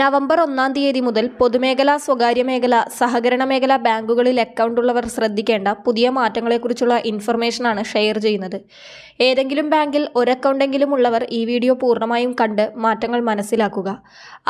November ഒന്നാം തീയതി മുതൽ പൊതുമേഖലാ സ്വകാര്യ മേഖല സഹകരണ മേഖല ബാങ്കുകളിൽ അക്കൗണ്ട് ഉള്ളവർ ശ്രദ്ധിക്കേണ്ട പുതിയ മാറ്റങ്ങളെക്കുറിച്ചുള്ള ഇൻഫർമേഷനാണ് ഷെയർ ചെയ്യുന്നത്. ഏതെങ്കിലും ബാങ്കിൽ ഒരക്കൗണ്ടെങ്കിലും ഉള്ളവർ ഈ വീഡിയോ പൂർണമായും കണ്ട് മാറ്റങ്ങൾ മനസ്സിലാക്കുക.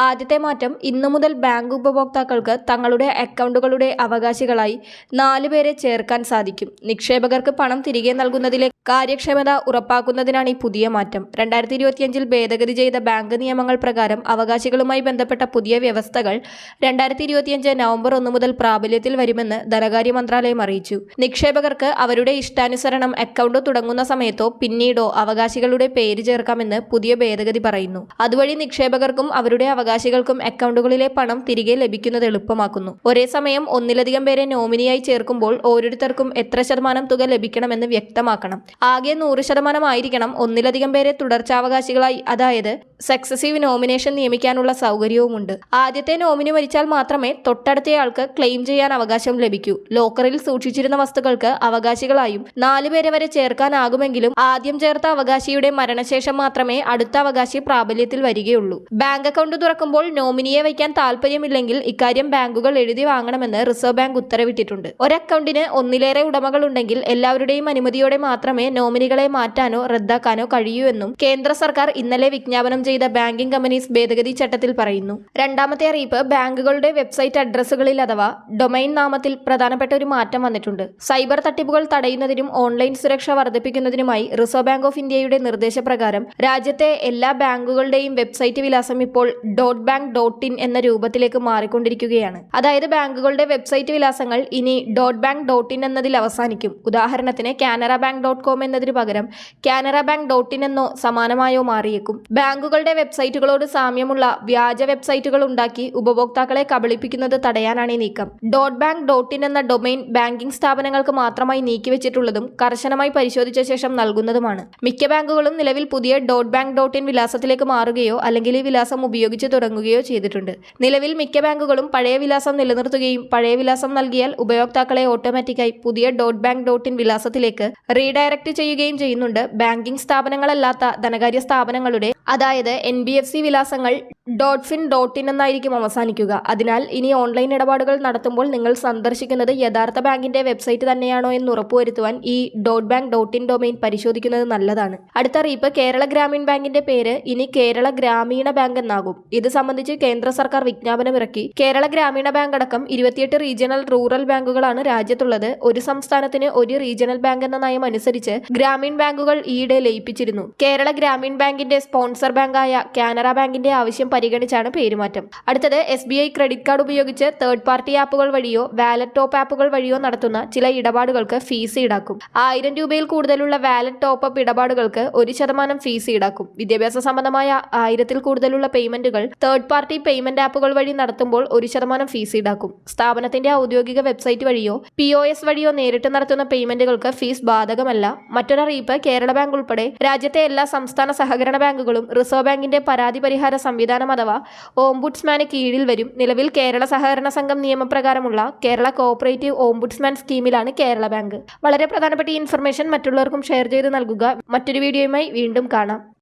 ആദ്യത്തെ മാറ്റം ഇന്നു മുതൽ ബാങ്ക് ഉപഭോക്താക്കൾക്ക് തങ്ങളുടെ അക്കൗണ്ടുകളുടെ അവകാശികളായി നാലു പേരെ ചേർക്കാൻ സാധിക്കും. നിക്ഷേപകർക്ക് പണം തിരികെ നൽകുന്നതിലെ കാര്യക്ഷമത ഉറപ്പാക്കുന്നതിനാണ് ഈ പുതിയ മാറ്റം. രണ്ടായിരത്തി ഇരുപത്തിയഞ്ചിൽ ഭേദഗതി ചെയ്ത ബാങ്ക് നിയമങ്ങൾ പ്രകാരം അവകാശികളുമായി ബന്ധപ്പെട്ട പുതിയ വ്യവസ്ഥകൾ രണ്ടായിരത്തി ഇരുപത്തിയഞ്ച് നവംബർ ഒന്ന് മുതൽ പ്രാബല്യത്തിൽ വരുമെന്ന് ധനകാര്യ മന്ത്രാലയം അറിയിച്ചു. നിക്ഷേപകർക്ക് അവരുടെ ഇഷ്ടാനുസരണം അക്കൗണ്ട് തുടങ്ങുന്ന സമയത്തോ പിന്നീടോ അവകാശികളുടെ പേര് ചേർക്കാമെന്ന് പുതിയ ഭേദഗതി പറയുന്നു. അതുവഴി നിക്ഷേപകർക്കും അവരുടെ അവകാശികൾക്കും അക്കൗണ്ടുകളിലെ പണം തിരികെ ലഭിക്കുന്നത് എളുപ്പമാക്കുന്നു. ഒരേ സമയം ഒന്നിലധികം പേരെ നോമിനിയായി ചേർക്കുമ്പോൾ ഓരോരുത്തർക്കും എത്ര ശതമാനം തുക ലഭിക്കണമെന്ന് വ്യക്തമാക്കണം. ആകെ നൂറ് ശതമാനം ആയിരിക്കണം ഒന്നിലധികം പേരെ തുടർച്ചാവകാശികളായി അതായത് സക്സസീവ് നോമിനേഷൻ നിയമിക്കാനുള്ള സൗകര്യവുമുണ്ട് ആദ്യത്തെ നോമിനി മരിച്ചാൽ മാത്രമേ തൊട്ടടുത്തയാൾക്ക് ക്ലെയിം ചെയ്യാൻ അവകാശം ലഭിക്കൂ. ലോക്കറിൽ സൂക്ഷിച്ചിരുന്ന വസ്തുക്കൾക്ക് അവകാശികളായും നാലുപേരെ വരെ ചേർക്കാനാകുമെങ്കിലും ആദ്യം ചേർത്ത അവകാശിയുടെ മരണശേഷം മാത്രമേ അടുത്ത അവകാശി പ്രാബല്യത്തിൽ വരികയുള്ളൂ. ബാങ്ക് അക്കൗണ്ട് തുറക്കുമ്പോൾ നോമിനിയെ വയ്ക്കാൻ താല്പര്യമില്ലെങ്കിൽ ഇക്കാര്യം ബാങ്കുകൾ എഴുതി വാങ്ങണമെന്ന് റിസർവ് ബാങ്ക് ഉത്തരവിട്ടിട്ടുണ്ട്. ഒരക്കൗണ്ടിന് ഒന്നിലേറെ ഉടമകളുണ്ടെങ്കിൽ എല്ലാവരുടെയും അനുമതിയോടെ മാത്രമേ നോമിനികളെ മാറ്റാനോ റദ്ദാക്കാനോ കഴിയൂ എന്നും കേന്ദ്ര സർക്കാർ ഇന്നലെ വിജ്ഞാപനം ചെയ്ത ബാങ്കിംഗ് കമ്പനീസ് ഭേദഗതി ചട്ടത്തിൽ പറയുന്നു. രണ്ടാമത്തെ അറിയിപ്പ് ബാങ്കുകളുടെ വെബ്സൈറ്റ് അഡ്രസ്സുകളിൽ അഥവാ ഡൊമൈൻ നാമത്തിൽ പ്രധാനപ്പെട്ട ഒരു മാറ്റം വന്നിട്ടുണ്ട്. സൈബർ തട്ടിപ്പുകൾ തടയുന്നതിനും ഓൺലൈൻ സുരക്ഷ വർദ്ധിപ്പിക്കുന്നതിനുമായി റിസർവ് ബാങ്ക് ഓഫ് ഇന്ത്യയുടെ നിർദ്ദേശപ്രകാരം രാജ്യത്തെ എല്ലാ ബാങ്കുകളുടെയും വെബ്സൈറ്റ് വിലാസം ഇപ്പോൾ ഡോട്ട് ബാങ്ക് ഡോട്ട് ഇൻ എന്ന രൂപത്തിലേക്ക് മാറിക്കൊണ്ടിരിക്കുകയാണ്. അതായത് ബാങ്കുകളുടെ വെബ്സൈറ്റ് വിലാസങ്ങൾ ഇനി ഡോട്ട് ബാങ്ക് ഡോട്ട് ഇൻ എന്നതിൽ അവസാനിക്കും. ഉദാഹരണത്തിന് കാനറ ബാങ്ക് ഡോട്ട് കോം എന്നതിന് പകരം കാനറ ബാങ്ക് ഡോട്ട് ഇൻ എന്നോ സമാനമായോ മാറിയേക്കും. ബാങ്കുകളുടെ വെബ്സൈറ്റുകളോട് സാമ്യമുള്ള വ്യാജ വെബ്സൈറ്റുകൾ ഉണ്ടാക്കി ഉപഭോക്താക്കളെ കബളിപ്പിക്കുന്നത് തടയാനാണ് ഈ നീക്കം. ഡോട്ട് ബാങ്ക് ഡോട്ട് ഇൻ എന്ന ഡൊമൈൻ ബാങ്കിംഗ് സ്ഥാപനങ്ങൾക്ക് മാത്രമായി നീക്കിവെച്ചിട്ടുള്ളതും കർശനമായി പരിശോധിച്ച ശേഷം നൽകുന്നതുമാണ്. മിക്ക ബാങ്കുകളും നിലവിൽ പുതിയ ഡോട്ട് ബാങ്ക് ഡോട്ട് ഇൻ വിലാസത്തിലേക്ക് മാറുകയോ അല്ലെങ്കിൽ ഈ വിലാസം ഉപയോഗിച്ച് തുടങ്ങുകയോ ചെയ്തിട്ടുണ്ട്. നിലവിൽ മിക്ക ബാങ്കുകളും പഴയ വിലാസം നിലനിർത്തുകയും പഴയ വിലാസം നൽകിയാൽ ഉപയോക്താക്കളെ ഓട്ടോമാറ്റിക്കായി പുതിയ ഡോട്ട് ബാങ്ക് ഡോട്ട് ഇൻ വിലാസത്തിലേക്ക് റീഡയറക്ട് ചെയ്യുകയും ചെയ്യുന്നുണ്ട് ബാങ്കിംഗ് സ്ഥാപനങ്ങളല്ലാത്ത ധനകാര്യ സ്ഥാപനങ്ങളുടെ അതായത് എൻ ബി എഫ് സി വിലാസങ്ങൾ ഡോട്ട് ഫിൻ ഡോട്ട് ഇൻ എന്നായിരിക്കും അവസാനിക്കുക. അതിനാൽ ഇനി ഓൺലൈൻ ഇടപാടുകൾ നടത്തുമ്പോൾ നിങ്ങൾ സന്ദർശിക്കുന്നത് യഥാർത്ഥ ബാങ്കിന്റെ വെബ്സൈറ്റ് തന്നെയാണോ എന്ന് ഉറപ്പുവരുത്തുവാൻ ഈ dot bank dot in domain പരിശോധിക്കുന്നത് നല്ലതാണ്. അടുത്ത അറിയിപ്പ് കേരള ഗ്രാമീൺ ബാങ്കിന്റെ പേര് ഇനി കേരള ഗ്രാമീണ ബാങ്ക് എന്നാകും. ഇത് സംബന്ധിച്ച് കേന്ദ്ര സർക്കാർ വിജ്ഞാപനം ഇറക്കി കേരള ഗ്രാമീണ ബാങ്ക് അടക്കം ഇരുപത്തിയെട്ട് റീജിയണൽ റൂറൽ ബാങ്കുകളാണ് രാജ്യത്തുള്ളത്. ഒരു സംസ്ഥാനത്തിന് ഒരു റീജിയണൽ ബാങ്ക് എന്ന നയം അനുസരിച്ച് ഗ്രാമീൺ ബാങ്കുകൾ ഈയിടെ ലയിപ്പിച്ചിരുന്നു. കേരള ഗ്രാമീൺ ബാങ്കിന്റെ സ്പോൺസർ ബാങ്കായ കാനറ ബാങ്കിന്റെ ആവശ്യം പരിഗണിച്ചാണ് പേരുമാറ്റം. അടുത്തത് S B I credit card ഉപയോഗിച്ച് തേർഡ് പാർട്ടി ആപ്പുകൾ വഴിയോ വാലറ്റ് ടോപ്പ് ആപ്പുകൾ വഴിയോ നടത്തുന്ന ചില ഇടപാടുകൾക്ക് ഫീസ് ഈടാക്കും. ആയിരം രൂപയിൽ കൂടുതലുള്ള വാലറ്റ് ടോപ്പ് അപ്പ് ഇടപാടുകൾക്ക് ഒരു ശതമാനം ഫീസ് ഈടാക്കും. വിദ്യാഭ്യാസ സംബന്ധമായ ആയിരത്തിൽ കൂടുതലുള്ള പേയ്മെന്റുകൾ തേർഡ് പാർട്ടി പേയ്മെന്റ് ആപ്പുകൾ വഴി നടത്തുമ്പോൾ ഒരു ശതമാനം ഫീസ് ഈടാക്കും. സ്ഥാപനത്തിന്റെ ഔദ്യോഗിക വെബ്സൈറ്റ് വഴിയോ പി ഒ എസ് വഴിയോ നേരിട്ട് നടത്തുന്ന പേയ്മെന്റുകൾക്ക് ഫീസ് ബാധകമല്ല. മറ്റൊരറിയിപ്പ് കേരള ബാങ്ക് ഉൾപ്പെടെ രാജ്യത്തെ എല്ലാ സംസ്ഥാന സഹകരണ ബാങ്കുകളും റിസർവ് ബാങ്കിന്റെ പരാതി പരിഹാര സംവിധാനം അഥവാ ഓംബുഡ്സ്മാന് കീഴിൽ വരും. നിലവിൽ കേരള സഹകരണ സംഘം നിയമപ്രകാരമുള്ള കേരള കോഓപ്പറേറ്റീവ് ഓംബുഡ്സ്മാൻ സ്കീമിലാണ് കേരള ബാങ്ക്. വളരെ പ്രധാനപ്പെട്ട ഈ ഇൻഫർമേഷൻ മറ്റുള്ളവർക്കും ഷെയർ ചെയ്ത് നൽകുക. മറ്റൊരു വീഡിയോയുമായി വീണ്ടും കാണാം.